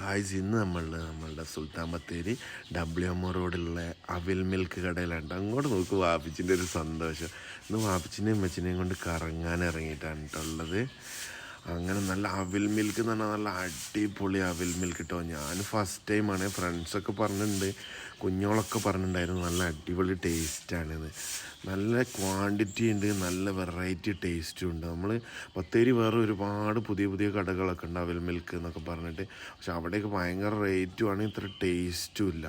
Guys ഇന്ന് നമ്മൾ നമ്മളുടെ സുൽത്താൻ ബത്തേരി ഡബ്ല്യു എം റോഡിലുള്ള അവിൽ മിൽക്ക് കടയിലുണ്ട് അങ്ങോട്ട് നോക്ക് വാപ്പിച്ചിന്റെ ഒരു സന്തോഷം. ഇന്ന് വാപ്പിച്ചിനെയും അമ്മച്ചിനെയും കൊണ്ട് കറങ്ങാൻ ഇറങ്ങിയിട്ടാണ് ഉള്ളത്. അങ്ങനെ നല്ല അവിൽ മിൽക്ക് എന്ന് പറഞ്ഞാൽ നല്ല അടിപൊളി അവിൽ മിൽക്ക് കിട്ടുമോ ഞാൻ ഫസ്റ്റ് ടൈമാണ് ഫ്രണ്ട്സൊക്കെ പറഞ്ഞിട്ടുണ്ട്. കുഞ്ഞോളൊക്കെ പറഞ്ഞിട്ടുണ്ടായിരുന്നു നല്ല അടിപൊളി ടേസ്റ്റാണെന്ന് നല്ല ക്വാണ്ടിറ്റി ഉണ്ട് നല്ല വെറൈറ്റി ടേസ്റ്റും ഉണ്ട്. നമ്മൾ ബത്തേരി വേറെ ഒരുപാട് പുതിയ പുതിയ കടകളൊക്കെ ഉണ്ട് അവൽ മിൽക്ക് എന്നൊക്കെ പറഞ്ഞിട്ട്. പക്ഷെ അവിടെയൊക്കെ ഭയങ്കര റേറ്റും ആണ് ഇത്ര ടേസ്റ്റും ഇല്ല.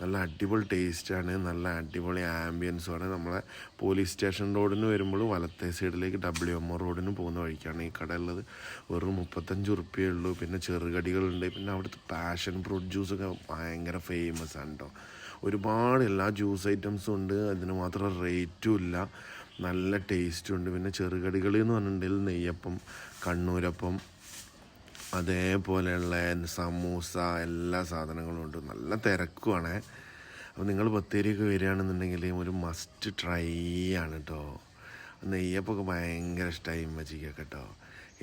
നല്ല അടിപൊളി ടേസ്റ്റാണ് നല്ല അടിപൊളി ആംബിയൻസുമാണ് നമ്മളെ പോലീസ് സ്റ്റേഷൻ റോഡിന് വരുമ്പോൾ വലത്തെ സൈഡിലേക്ക് ഡബ്ല്യു എം റോഡിന് പോകുന്ന വഴിക്കാണ് ഈ കട ഉള്ളത്. വെറും മുപ്പത്തഞ്ച് ഉറുപ്പ്യേ ഉള്ളൂ. പിന്നെ ചെറുകടികളുണ്ട്. പിന്നെ അവിടുത്തെ പാഷൻ ഫ്രൂട്ട് ജ്യൂസൊക്കെ ഭയങ്കര ഫേമസ് ആണ് കേട്ടോ ഒരുപാട് എല്ലാ ജ്യൂസ് ഐറ്റംസും ഉണ്ട്. അതിന് മാത്രം റേറ്റും ഇല്ല. നല്ല ടേസ്റ്റും ഉണ്ട്. പിന്നെ ചെറുകടികൾ എന്ന് പറഞ്ഞിട്ടുണ്ടെങ്കിൽ നെയ്യപ്പം കണ്ണൂരപ്പം അതേപോലെയുള്ള സമൂസ എല്ലാ സാധനങ്ങളും ഉണ്ട്. നല്ല തിരക്കുവാണേ. അപ്പോൾ നിങ്ങൾ ബത്തേരിയൊക്കെ വരികയാണെന്നുണ്ടെങ്കിൽ ഒരു മസ്റ്റ് ട്രൈ ആണ് കേട്ടോ നെയ്യപ്പൊക്കെ ഭയങ്കര ഇഷ്ടമായി ഉമ്മച്ചിക്കൊക്കെ കേട്ടോ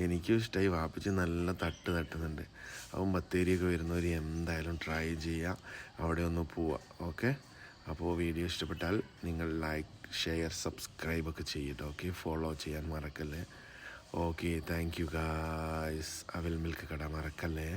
എനിക്കും ഇഷ്ടമായി വാപ്പിച്ച് നല്ല തട്ട് തട്ടുന്നുണ്ട്. അപ്പം ബത്തേരിയൊക്കെ വരുന്നവർ എന്തായാലും ട്രൈ ചെയ്യുക അവിടെ ഒന്ന് പോവാം. ഓക്കെ അപ്പോൾ വീഡിയോ ഇഷ്ടപ്പെട്ടാൽ നിങ്ങൾ ലൈക്ക് ഷെയർ സബ്സ്ക്രൈബ് ഒക്കെ ചെയ്യട്ടോ. ഓക്കെ ഫോളോ ചെയ്യാൻ മറക്കല്ലേ. ഓക്കെ താങ്ക് യു ഗായ്സ് അവിൽ മിൽക്ക് കട മറക്കല്ലേ.